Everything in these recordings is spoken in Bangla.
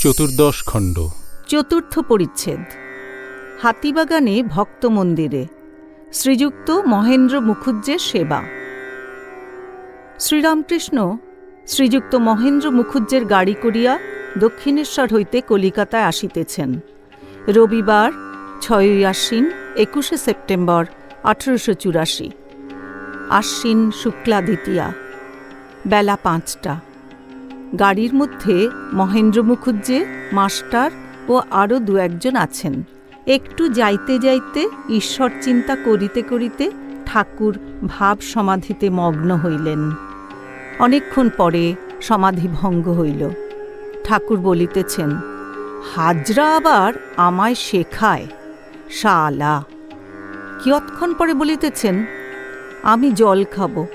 চতুর্দশ খণ্ড। চতুর্থ পরিচ্ছেদ। হাতিবাগানে ভক্ত মন্দিরে। শ্রীযুক্ত মহেন্দ্র মুখুজ্জের সেবা। শ্রীরামকৃষ্ণ শ্রীযুক্ত মহেন্দ্র মুখুজ্জের গাড়ি করিয়া দক্ষিণেশ্বর হইতে কলিকাতায় আসিতেছেন। রবিবার ছয়ই আশ্বিন, একুশে সেপ্টেম্বর, আঠেরোশো চুরাশি। আশ্বিন শুক্লা দ্বিতীয়া। বেলা পাঁচটা। গাড়ির মধ্যে মহেন্দ্র মুখুজ্জে, মাস্টার ও আরও দু একজন আছেন। একটু যাইতে যাইতে ঈশ্বর চিন্তা করিতে করিতে ঠাকুর ভাব সমাধিতে মগ্ন হইলেন। অনেকক্ষণ পরে সমাধি ভঙ্গ হইল। ঠাকুর বলিতেছেন, হাজরা আবার আমায় শেখায়, শালা। কিয়ৎক্ষণ পরে বলিতেছেন, আমি জল খাব।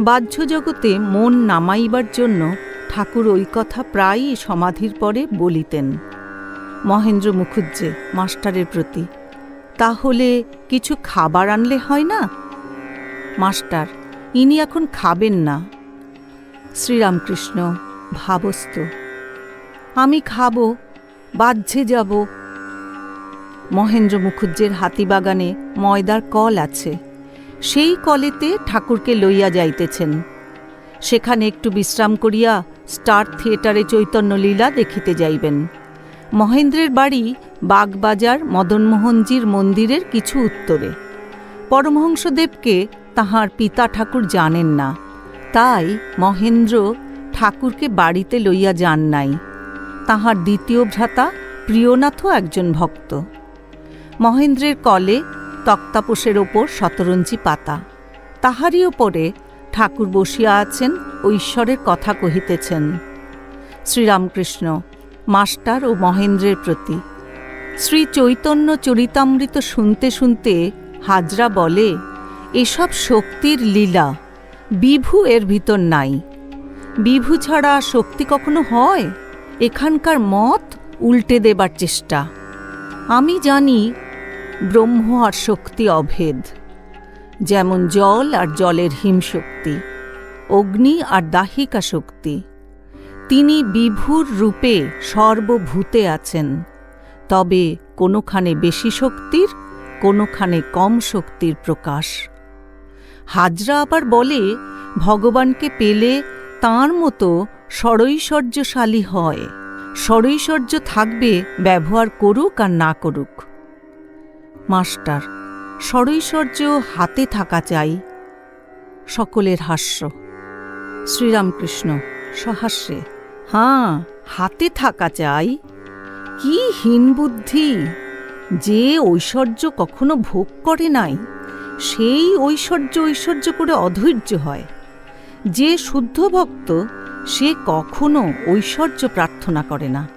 বাহ্য জগতে মন নামাইবার জন্য ঠাকুর ওই কথা প্রায়ই সমাধির পরে বলিতেন। মহেন্দ্র মুখুজ্জে মাস্টারের প্রতি, তাহলে কিছু খাবার আনলে হয় না? মাস্টার, ইনি এখন খাবেন না। শ্রীরামকৃষ্ণ ভাবস্ত আমি খাব, বাহ্যে যাব। মহেন্দ্র মুখুজ্জের হাতিবাগানে ময়দার কল আছে। সেই কলেতে ঠাকুরকে লইয়া যাইতেছেন। সেখানে একটু বিশ্রাম করিয়া স্টার থিয়েটারে চৈতন্য লীলা দেখিতে যাইবেন। মহেন্দ্রের বাড়ি বাগবাজার মদনমোহনজির মন্দিরের কিছু উত্তরে। পরমহংসদেবকে তাহার পিতা ঠাকুর জানেন না। তাই মহেন্দ্র ঠাকুরকে বাড়িতে লইয়া যান নাই। তাহার দ্বিতীয় ভ্রাতা প্রিয়নাথও একজন ভক্ত। মহেন্দ্রের কলে তক্তাপোষের ওপর শতরঞ্জি পাতা। তাহারই ওপরে ঠাকুর বসিয়া আছেন ও ঈশ্বরের কথা কহিতেছেন। শ্রীরামকৃষ্ণ, মাস্টার ও মহেন্দ্রের প্রতি, শ্রী চৈতন্য চরিতামৃত শুনতে শুনতে হাজরা বলে, এসব শক্তির লীলা বিভু এর ভিতর নাই। বিভু ছাড়া শক্তি কখনো হয়? এখানকার মত উল্টে দেবার চেষ্টা। আমি জানি ব্রহ্ম আর শক্তি অভেদ, যেমন জল আর জলের হিমশক্তি অগ্নি আর দাহিকা শক্তি। তিনি বিভুর রূপে সর্বভূতে আছেন, তবে কোনোখানে বেশি শক্তির, কোনোখানে কম শক্তির প্রকাশ। হাজরা আবার বলে, ভগবানকে পেলে তাঁর মতো ষড়ৈশ্বর্যশালী হয়। ষড়ৈশ্বর্য থাকবে, ব্যবহার করুক আর না করুক। মাস্টার ষড়ৈশ্বর্য হাতে থাকা চাই। সকলের হাস্য। শ্রীরামকৃষ্ণ, সহাস্যে, হাঁ, হাতে থাকা চাই। কি হীন বুদ্ধি। যে ঐশ্বর্য কখনো ভোগ করে নাই, সেই ঐশ্বর্য ঐশ্বর্য করে অধৈর্য হয়। যে শুদ্ধ ভক্ত, সে কখনো ঐশ্বর্য প্রার্থনা করে না।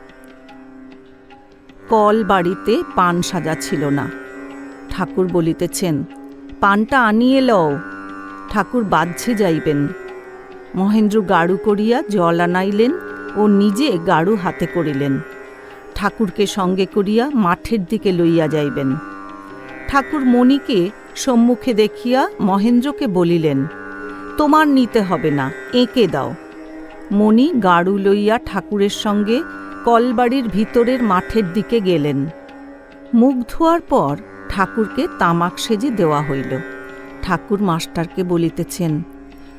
কল বাড়িতে পান সাজা ছিল না। ঠাকুর বলিতেছেন, পানটা আনিয়ে লও, ঠাকুর বাহ্যে যাইবেন। মহেন্দ্র গাড়ু করিয়া জল আনাইলেন ও নিজে গাড়ু হাতে করিলেন। ঠাকুরকে সঙ্গে করিয়া মাঠের দিকে লইয়া যাইবেন। ঠাকুর মণিকে সম্মুখে দেখিয়া মহেন্দ্রকে বলিলেন, তোমার নিতে হবে না, এঁকে দাও। মণি গাড়ু লইয়া ঠাকুরের সঙ্গে কলবাড়ির ভিতরের মাঠের দিকে গেলেন। মুখ ধোয়ার পর ঠাকুরকে তামাক সেজে দেওয়া হইল। ঠাকুর মাস্টারকে বলিতেছেন,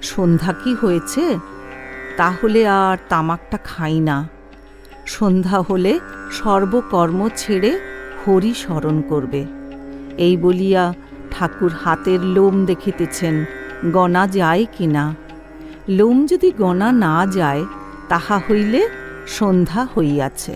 সন্ধ্যা কি হয়েছে? তাহলে আর তামাকটা খাই না। সন্ধ্যা হলে সর্বকর্ম ছেড়ে হরি স্মরণ করবে। এই বলিয়া ঠাকুর হাতের লোম দেখিতেছেন, গণা যায় কি না? লোম যদি গণা না যায়, তাহা হইলে সন্ধ্যা হইয়াছে।